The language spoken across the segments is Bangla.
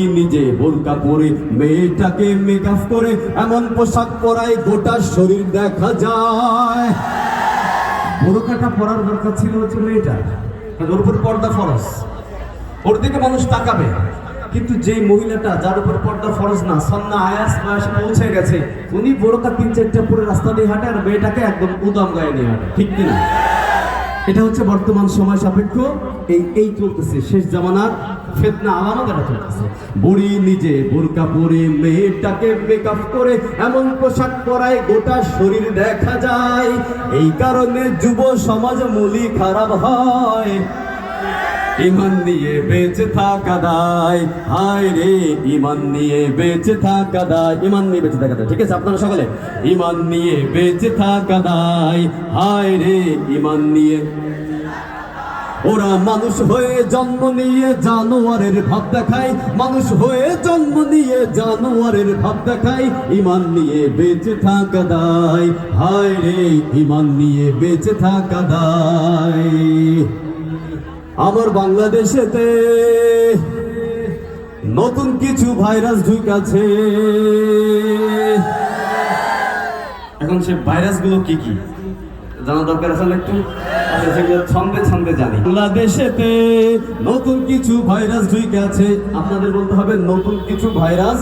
নিজে বোরকা পরে মেয়েটাকে মেকআপ করে এমন পোশাক পরায় গোটা শরীর দেখা যায়? বোরকাটা পরার দরকার ছিল হচ্ছে মেয়েটা। ওর উপর পর্দা ফরস ওর দিকে মানুষ তাকাবে। কিন্তু যেই মহিলাটা যার উপর পর্দা ফরজ না সন্না আয়াস বয়সে পৌঁছে গেছে, উনি বোরকা তিন চারটা পরে রাস্তা দিয়ে হাঁটে আর মেয়েটাকে একদম উদাম গায়ে নিয়ে হাঁটে। ঠিক কিনা? এটা হচ্ছে বর্তমান সময় সাপেক্ষ। এই এই চলতেছে। শেষ জামানার ফেতনা আলামত এটা চলতেছে। বুড়ি নিজে বোরকা পরে, মেয়েটাকে মেকআপ করে, এমন পোশাক পরায় গোটা শরীর দেখা যায়। এই কারণে যুব সমাজ মূলি খারাপ হয়। ইমান নিয়ে বেঁচে থাকা দায়। হায় রে, ইমান নিয়ে বেঁচে থাকা দায়। ইমান নিয়ে বেঁচে থাকা দায়। ঠিক আছে আপনারা সকলে? ইমান নিয়ে বেঁচে থাকা দায়। হায় রে, ইমান নিয়ে ওরা মানুষ হয়ে জন্ম নিয়ে জানোয়ারের ভাব দেখায়। মানুষ হয়ে জন্ম নিয়ে জানোয়ারের ভাব দেখায়। ইমান নিয়ে বেঁচে থাকা দায়। হায় রে, ইমান নিয়ে বেঁচে থাকা দায়। আমার বাংলাদেশেতে নতুন কিছু ভাইরাস ঢুকাছে। এখন সে ভাইরাসগুলো কি কি? জানা দরকার আছে একটু? আচ্ছা সেগুলো ছন্দে ছন্দে জানি। বাংলাদেশেতে নতুন কিছু ভাইরাস ঢুকাছে আপনাদের বলতে হবে নতুন কিছু ভাইরাস।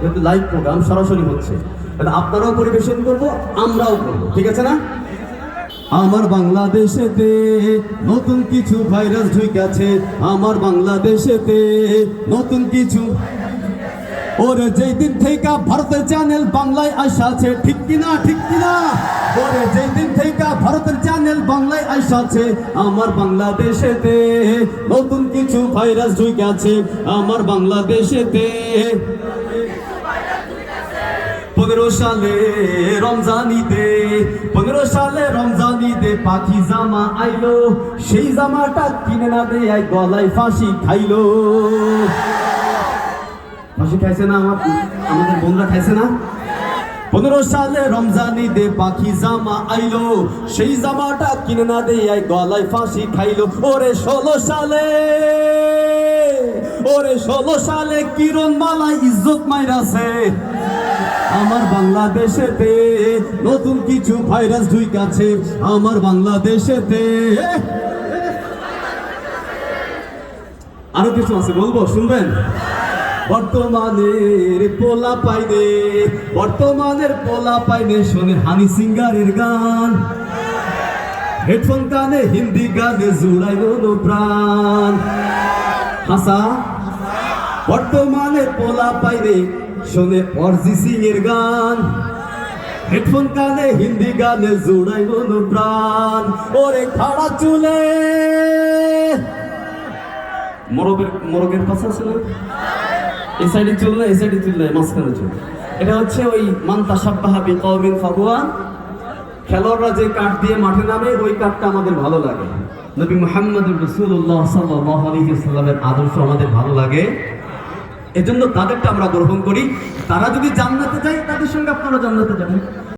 কিন্তু লাইভ প্রোগ্রাম সরাসরি হচ্ছে। তাহলে আপনারাও পরিবেশন করব, আমরাও করব, ঠিক আছে না? আমার বাংলাদেশেতে নতুন কিছু ভাইরাস ঢুকেছে আমার বাংলাদেশেতে নতুন কিছু। ওরে যেই দিন থেকে ভারতের চ্যানেল বাংলায় আসাছে ঠিক কিনা ঠিক কিনা? ওরে যেই দিন থেকে ভারতের চ্যানেল বাংলায় আসাছে আমার বাংলাদেশেতে নতুন কিছু ভাইরাস ঢুকেছে আমার বাংলাদেশেতে পনেরো সালে রমজানিতে, পনেরো সালে রমজানিতে পাখি জামা আইলো, সেই জামাটা কিনে না দেয় গলায় ফাঁসি খাইলো। ফাঁসি খাইছে না আমার? আমাদের বোনরা খাইছে না? পনেরো সালে রমজানি দে পাখি জামা আইলো। সেই জামাটা কিনে না দেয় গলায় ফাঁসি খাইলো। ওরে ষোলো সালে, ওরে ষোলো সালে কিরণ মালা ইজ্জত মাইরাছে। আমার বাংলাদেশেতে নতুন কিছু ভাইরাস ঢুকাছে আমার বাংলাদেশেতে আরও কিছু আছে, বলব, শুনবেন? বর্তমানের পোলা পাইনে, বর্তমানের পোলা পাইনে শোনে হানি সিঙ্গারের গান। হেডফোন কানে হিন্দি গানে জুড়াইল প্রাণ। হাসা বর্তমানে পোলা পাইনে শোনে অরজি সিং এর গান। হেডফোন কানে হিন্দি গানে জোড়াই মনো প্রাণ। ওরে খাড়া চুলে। মোরগের মোরগের কথা আছে এই সাইডে চুল না এই সাইডে চুল না মাঝখানে চুল এটা হচ্ছে ওই মান্তা সাব্বাহাবি কওমিন ফাগুয়া। খেলোয়াড়রা যে কাঠ দিয়ে মাঠে নামে, ওই কাঠটা আমাদের ভালো লাগে। নবী মোহাম্মদ রসুল্লাহ সাল্লাহ আলহি সাল্লামের আদর্শ আমাদের ভালো লাগে। এজন্য তাদেরটা আমরা গ্রহণ করি। তারা যদি জান্নাতে যায়, তাদের সঙ্গে আপনারা জান্নাতে যাবেন।